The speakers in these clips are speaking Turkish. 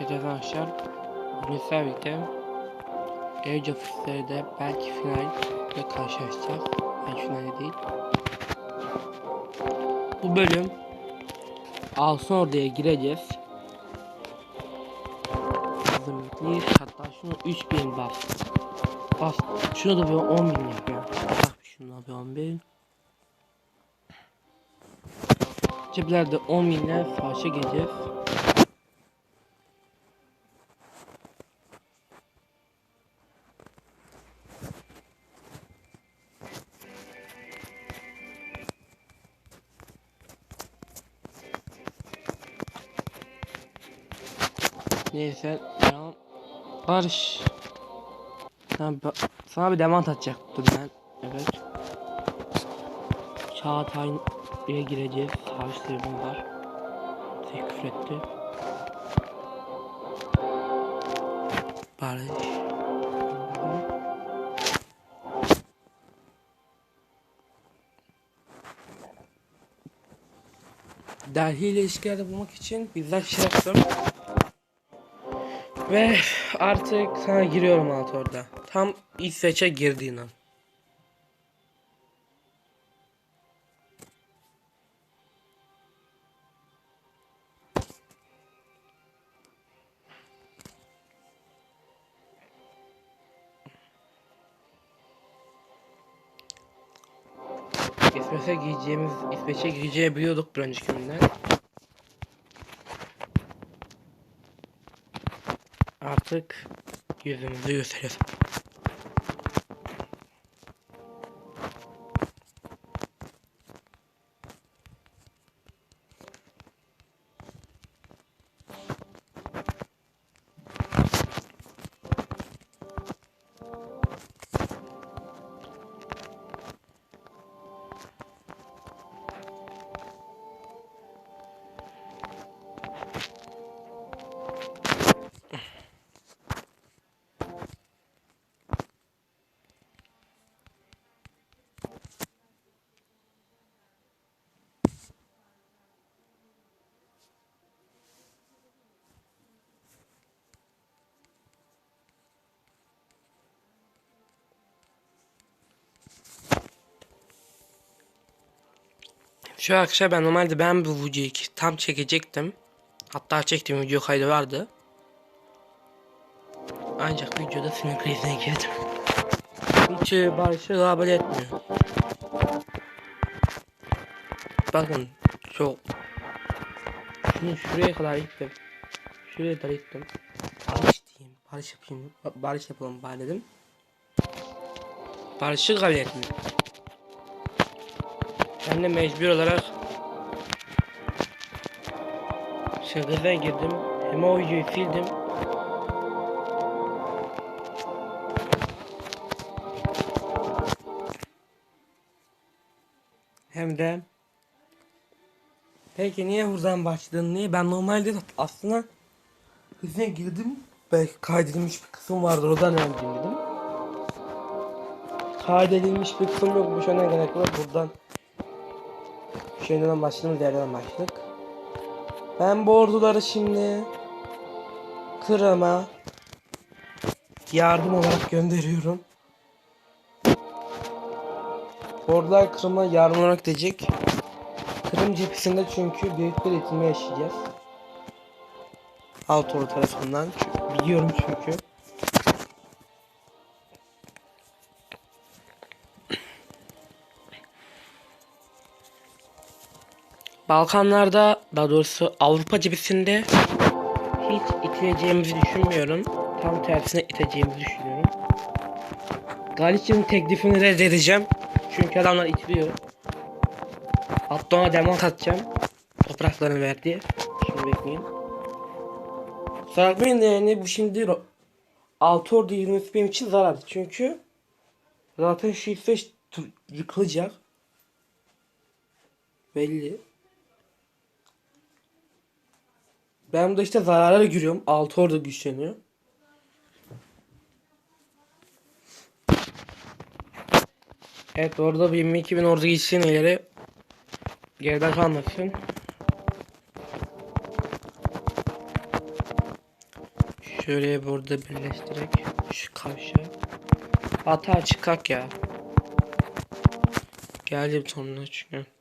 Evet arkadaşlar. Bugün birlikte Age of History'de belki finalde karşılaşacağız. Belki finalde değil. Bu bölüm Alsın Ordu'ya gireceğiz. Hazırlıklıyız. Hatta şunu 3000 bas. Bas. Şunu da bir 10 bin yapıyor. Bak şunu da bir 10 bin. Ceplerde 10 binler savaşa gireceğiz. Neyse ya Barış. Sana, sana bir demant atacaktım ben evet. Çağatay'a gireceğiz savaş sevdim var. Tek küfür etti Barış. Delhi ile ilişkilerde bulmak için bizler şey yaptım ve artık sana giriyorum alt orada. Tam İsveç'e girdiğin an. İsveç'e gireceğimiz, İsveç'e gireceği biliyorduk bir önceki günden. Artık yüzümüzü gösteriyoruz. Şu akşam ben normalde ben bu videoyu tam çekecektim. Hatta çektiğim video kaydı vardı. Ancak videoda sinir krizine girdim. Hiç barışı kabul etmiyor. Bakın çok şunu şuraya kadar gittim. Şuraya kadar gittim. Barış diyeyim. Barış yapayım. Ba- Barış yapalım bari dedim. Barışı kabul etmiyor. Ben de mecbur olarak şirketten girdim. Hem o videoyu sildim. Hem de Peki niye buradan başladın niye? Ben normalde aslında hızına girdim. Belki kaydedilmiş bir kısım vardır oradan öldüm dedim. Kaydedilmiş bir kısım yokmuş ona gerek yok buradan Şeyden başladığımız yerden başladık. Ben bu orduları şimdi Kırım'a yardım olarak gönderiyorum. Ordular Kırım'a yardım olarak gidecek. Kırım cephesinde çünkü büyük bir itilme yaşayacağız. Alt ordu tarafından. Biliyorum çünkü. Balkanlarda daha doğrusu Avrupa cephesinde hiç itileceğimizi düşünmüyorum. Tam tersine iteceğimizi düşünüyorum. Galicia'nın teklifini reddedeceğim. Çünkü adamlar itiliyor. Hatta ona demant atacağım. Topraklarını verdi. Şimdi bekleyin. Sarkmayın yani bu şimdi altı ordu yürümesi benim için zarar. Çünkü zaten şu İsveç yıkılacak. Belli. Ben burada işte zarara giriyorum. Altı orada güçleniyor. Evet orada bir 22 bin ordu gitsin ileri. Geride kalmasın. Şöyle burada birleştirerek şu kavşağı. Hata çıkak ya. Geldim sonuna çünkü.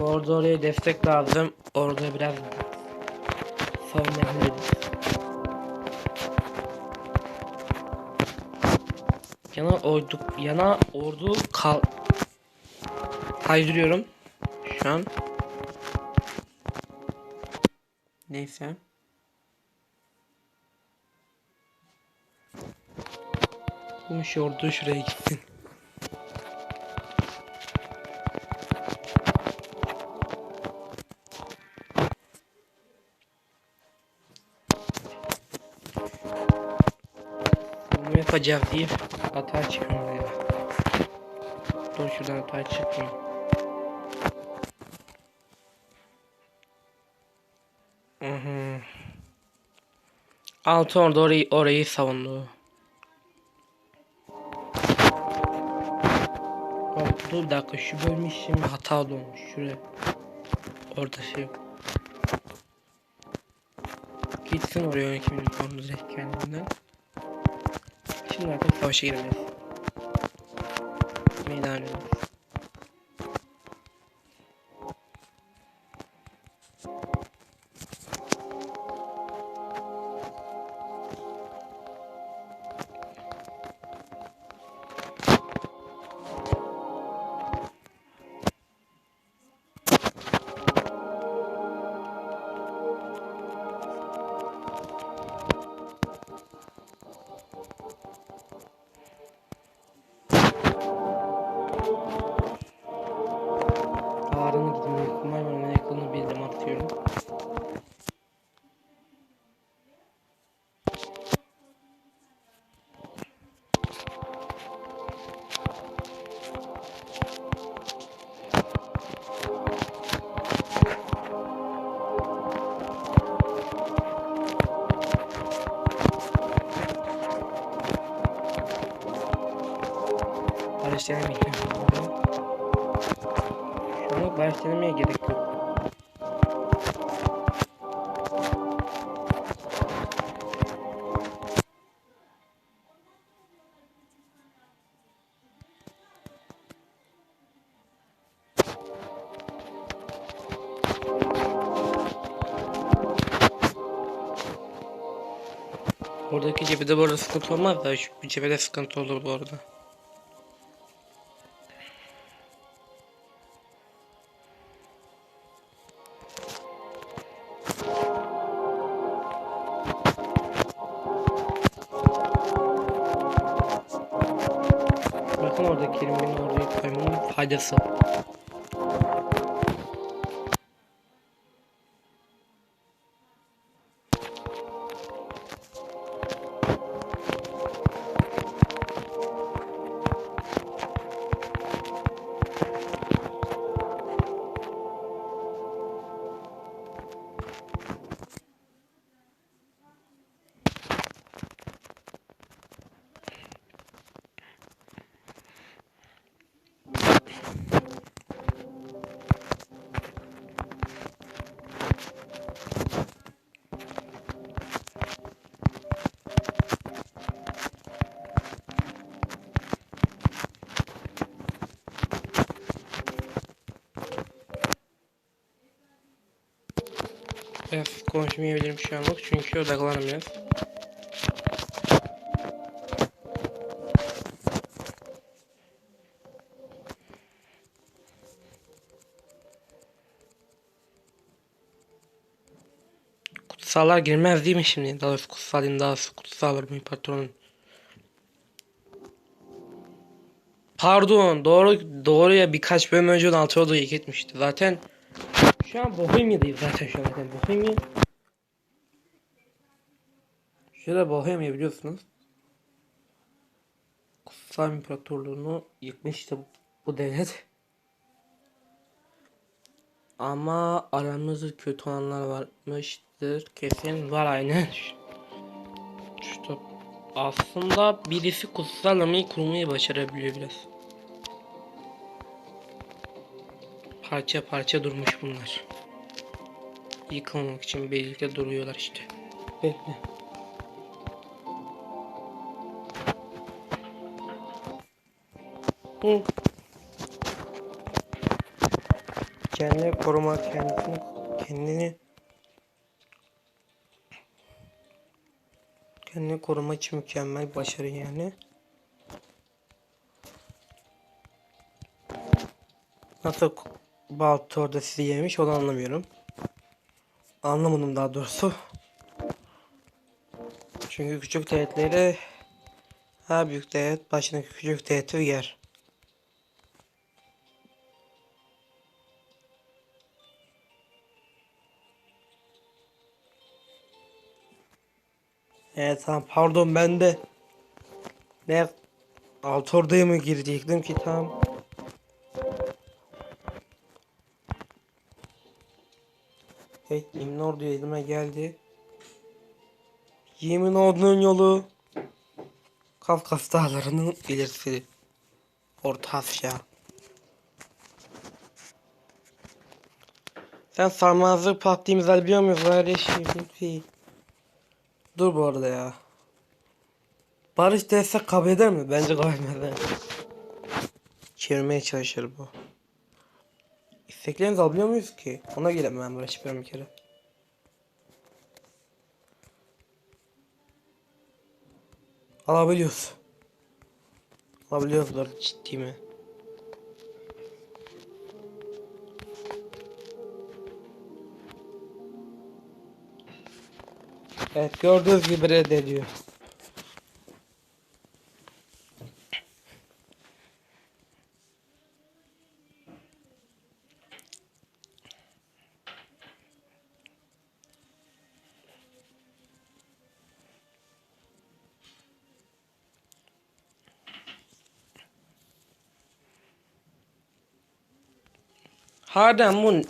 Orada oraya destek lazım. Orada biraz savunabiliriz. Yana ordu yana ordu kal kaydırıyorum şu an. Neyse. Bu ordu şuraya gitsin. Bunu yapacağız diye hata çıkmıyor ya. Dur şuradan hata çıkmıyor. Altı orada orayı, orayı savundu. Bak, dur bir dakika şu bölüm şimdi hata olmuş şuraya. Orada şey. Gitsin oraya yönetim onu direkt kendinden. Şimdi artık savaşa gireceğiz. Meydan oynuyoruz. Oradaki cephede bu arada sıkıntı olmaz da şu cephede sıkıntı olur bu arada. Bakın orada kelimenin orayı koymanın faydası. Konuşmayabilirim şu anlık çünkü odaklanamıyoruz. Kutsallar girmez değil mi şimdi? Daha doğrusu kutsal değil, daha doğrusu kutsallar bu imparatorun. Pardon doğru doğru ya birkaç bölüm önce 16 odayı gitmişti. Zaten şu an Bohemia'dayız zaten şu an zaten Bohemia. Şurada Bohemia biliyorsunuz. Kutsal İmparatorluğunu yıkmıştı bu devlet. Ama aramızda kötü olanlar varmıştır. Kesin var aynen. Top Aslında birisi kutsal aramayı kurmayı başarabiliyor biraz. Parça parça durmuş bunlar. Yıkılmamak için birlikte duruyorlar işte. Bekle. Hı. Kendini koruma, kendisini, kendini kendini koruma için mükemmel başarı yani. Nasıl Balto orada sizi yemiş onu anlamıyorum. Anlamadım daha doğrusu. Çünkü küçük devletleri her büyük devlet başındaki küçük devleti yer. Evet tamam pardon ben de ne alt ordaya mı girecektim ki tamam. Evet yemin ordu elime geldi. Yemin ordunun yolu Kafkas dağlarının ilerisi. Orta Asya. Sen sarmazlık patlayımızı biliyor musun kardeşim? Dur bu arada ya. Barış destek kabul eder mi? Bence kabul etmez. Çevirmeye çalışır bu. İsteklerinizi alabiliyor muyuz ki? Ona göre ben Barış yapıyorum bir kere. Alabiliyoruz. Alabiliyoruz ciddi mi? Evet gördüğünüz gibi reddediyor. Harbiden bu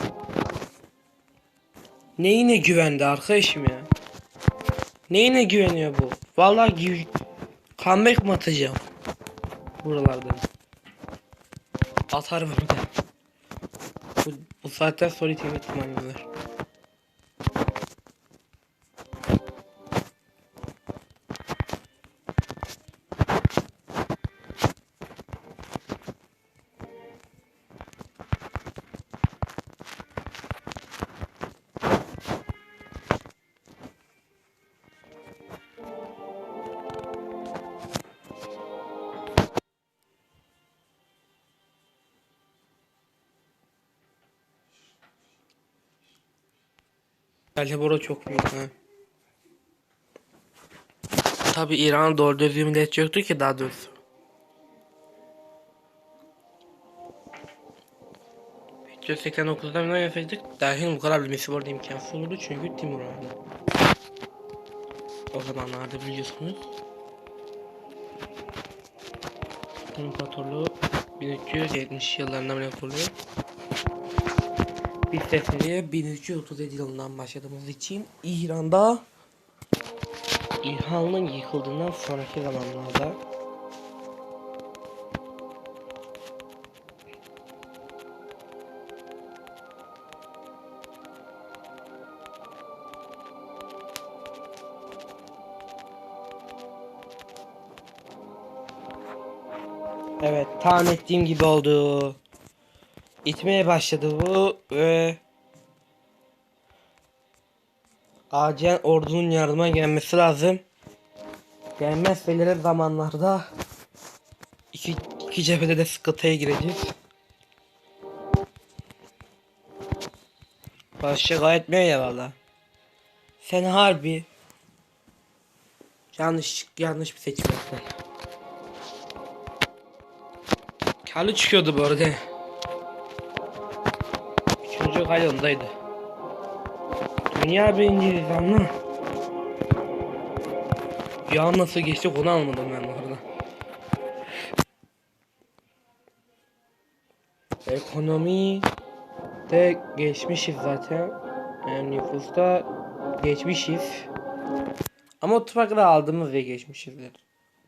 neyine güvendi arkadaşım ya? Neyine güveniyor bu? Vallahi comeback mı atacağım? Buralardan. Atar burada. Bu, bu saatten sonra itim ihtimali var. Bence bura çok büyük ha. Tabi İran doğru düzgün millet yoktu ki daha doğrusu. Video 89'da ne yapacaktık? Dahil bu kadar bilmesi arada imkansız olurdu çünkü Timur vardı. O zamanlarda biliyorsunuz. İmparatorluğu 1370 yıllarında bile kuruluyor. Seferiye 1337 yılından başladığımız için İran'da İran'ın yıkıldığından sonraki zamanlarda Evet tahmin ettiğim gibi oldu. İtmeye başladı bu ve acilen ordunun yardıma gelmesi lazım. Gelmez ileri zamanlarda iki, iki cephede de sıkıntıya gireceğiz. Başka gayet mi ya valla. Sen harbi yanlış yanlış bir seçim yaptın. Karlı çıkıyordu bu arada. Üçüncü kaydındaydı. Dünya birinciydi ama. Ya nasıl geçti onu almadım ben orada. Ekonomi de geçmişiz zaten. Yani nüfusta geçmişiz. Ama toprakları aldığımız ve geçmişizdir.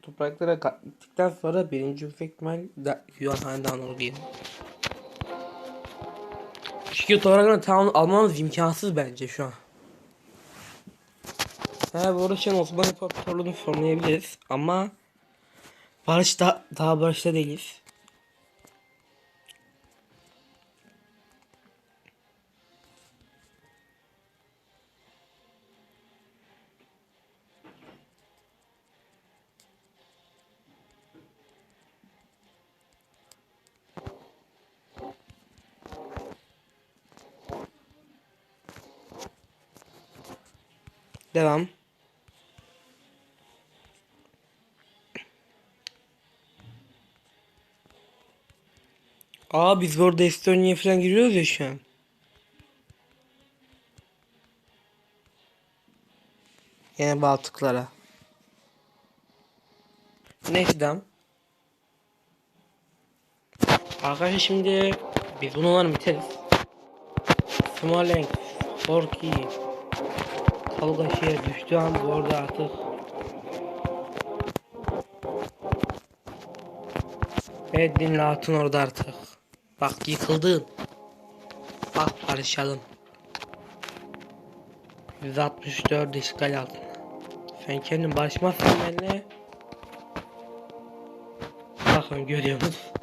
Topraklara gittikten sonra birinci yüksek ihtimal da Yuan Hanedanı olur diyelim. Çünkü toprakları tamam almamız imkansız bence şu an. Ha bu arada şu an Osmanlı İmparatorluğu'nu sormayabiliriz ama Barış da, daha barışta değiliz. Devam. Aa biz orada Estonya'ya falan giriyoruz ya şu an. Yine Baltıklara. Neyse. Arkadaşlar şimdi biz bunu umarım biteriz. Smolensk, Forky, Kalgaşı'ya düştüğü an bu arada artık Evet dinle hatun orada artık. Bak yıkıldın. Bak barışalım. 164 işgal altında. Sen kendin barışmazsan benimle. Bakın görüyor musun?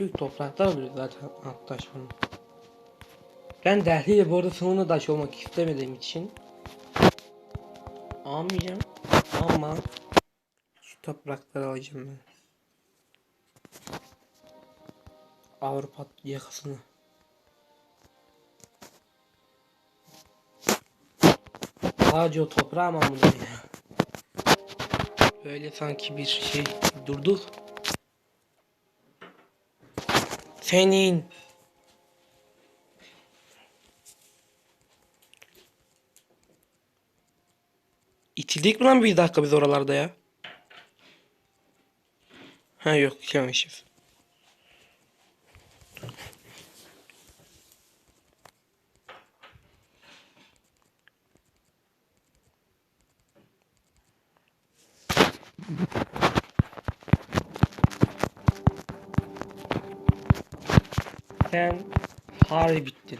Büyük topraklar oluyor zaten antlaşmanın. Ben Delhi'yle bu arada sonuna daş olmak istemediğim için almayacağım ama şu toprakları alacağım ben. Avrupa yakasını. Sadece o toprağı mı ya? Böyle sanki bir şey durduk. Senin. İtildik mi lan bir dakika biz oralarda ya? Ha yok içememişiz. Sen harbi bittin.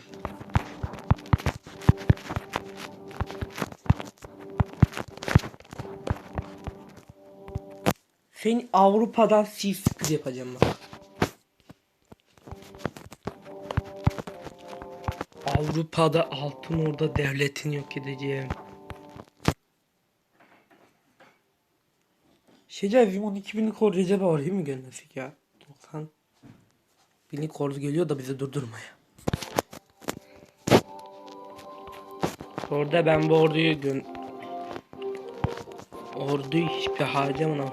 Seni Avrupa'dan sif yapacağım bak. Avrupa'da altın orada devletin yok edeceğim. Şeyler bizim 12 binlik ordu Recep'e orayı mı göndersek ya? 90 binlik ordu geliyor da bizi durdurmaya. Orada ben bu orduyu gön... Orduyu hiçbir harcamam.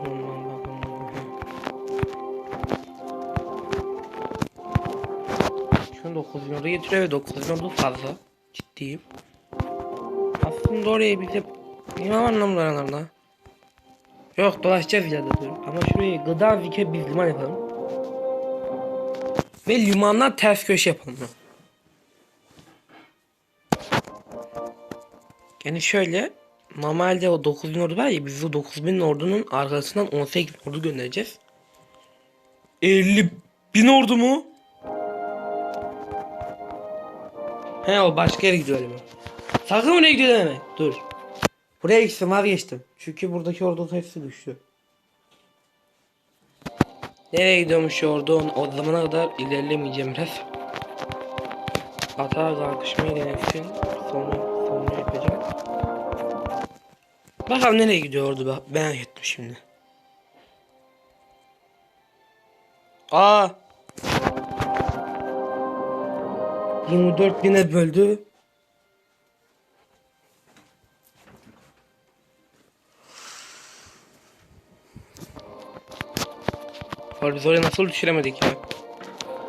Şu an 9 bin ordu getiriyor ve 9 bin ordu fazla. Ciddiyim. Aslında oraya bize... Bilmem anlamda aralarında. Yok dolaşacağız ileride dur. Ama şurayı gıda vike bir liman yapalım. Ve limandan ters köşe yapalım. Yani şöyle normalde o 9000 ordu var ya biz o 9000 ordunun arkasından 18 bin ordu göndereceğiz. 50 bin ordu mu? He o başka yere gidiyor galiba. Sakın oraya gidiyor deme. Dur. Buraya gitsin vazgeçtim. Çünkü buradaki ordu hepsi düştü. Nereye gidiyormuş ordu o, zamana kadar ilerlemeyeceğim biraz. Hata kalkışmaya denetsin. Sonra sonra yapacağım. Bakalım nereye gidiyor ordu bak merak ettim şimdi. Aa. 24 bine böldü. Var biz oraya nasıl düşüremedik ya?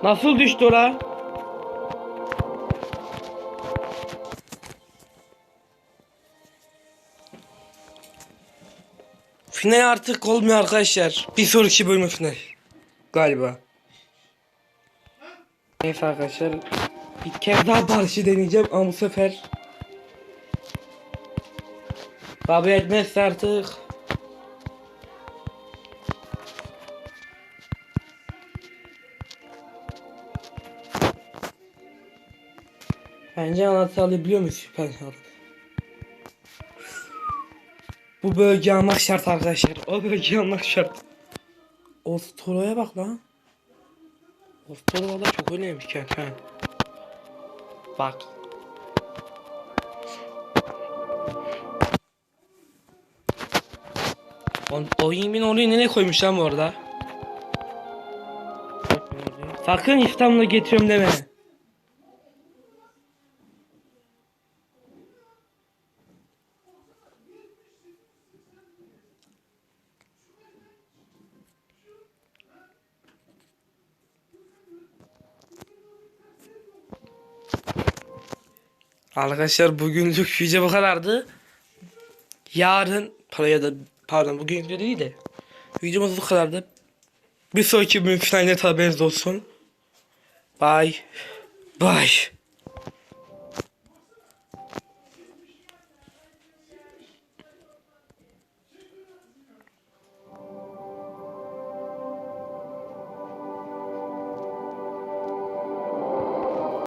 Nasıl düştü ora? Final artık olmuyor arkadaşlar. Bir sonraki bölüm final. Galiba. Neyse arkadaşlar. Bir kez daha barışı deneyeceğim ama bu sefer Kabul etmezse artık Bence anahtarı alabiliyor muyuz şüphen aldık. Bu bölge almak şart arkadaşlar. O bölgeyi almak şart. Ostoro'ya bak lan. Ostoro valla çok önemli kanka. Bak. O, o yemin orayı nereye koymuş lan bu arada? Sakın İstanbul'a getiriyorum deme. Arkadaşlar bugünlük video bu kadardı. Yarın paraya da pardon bugün video değil de videomuz bu kadardı. Bir sonraki bölüm net haberiniz olsun. Bye. Bye.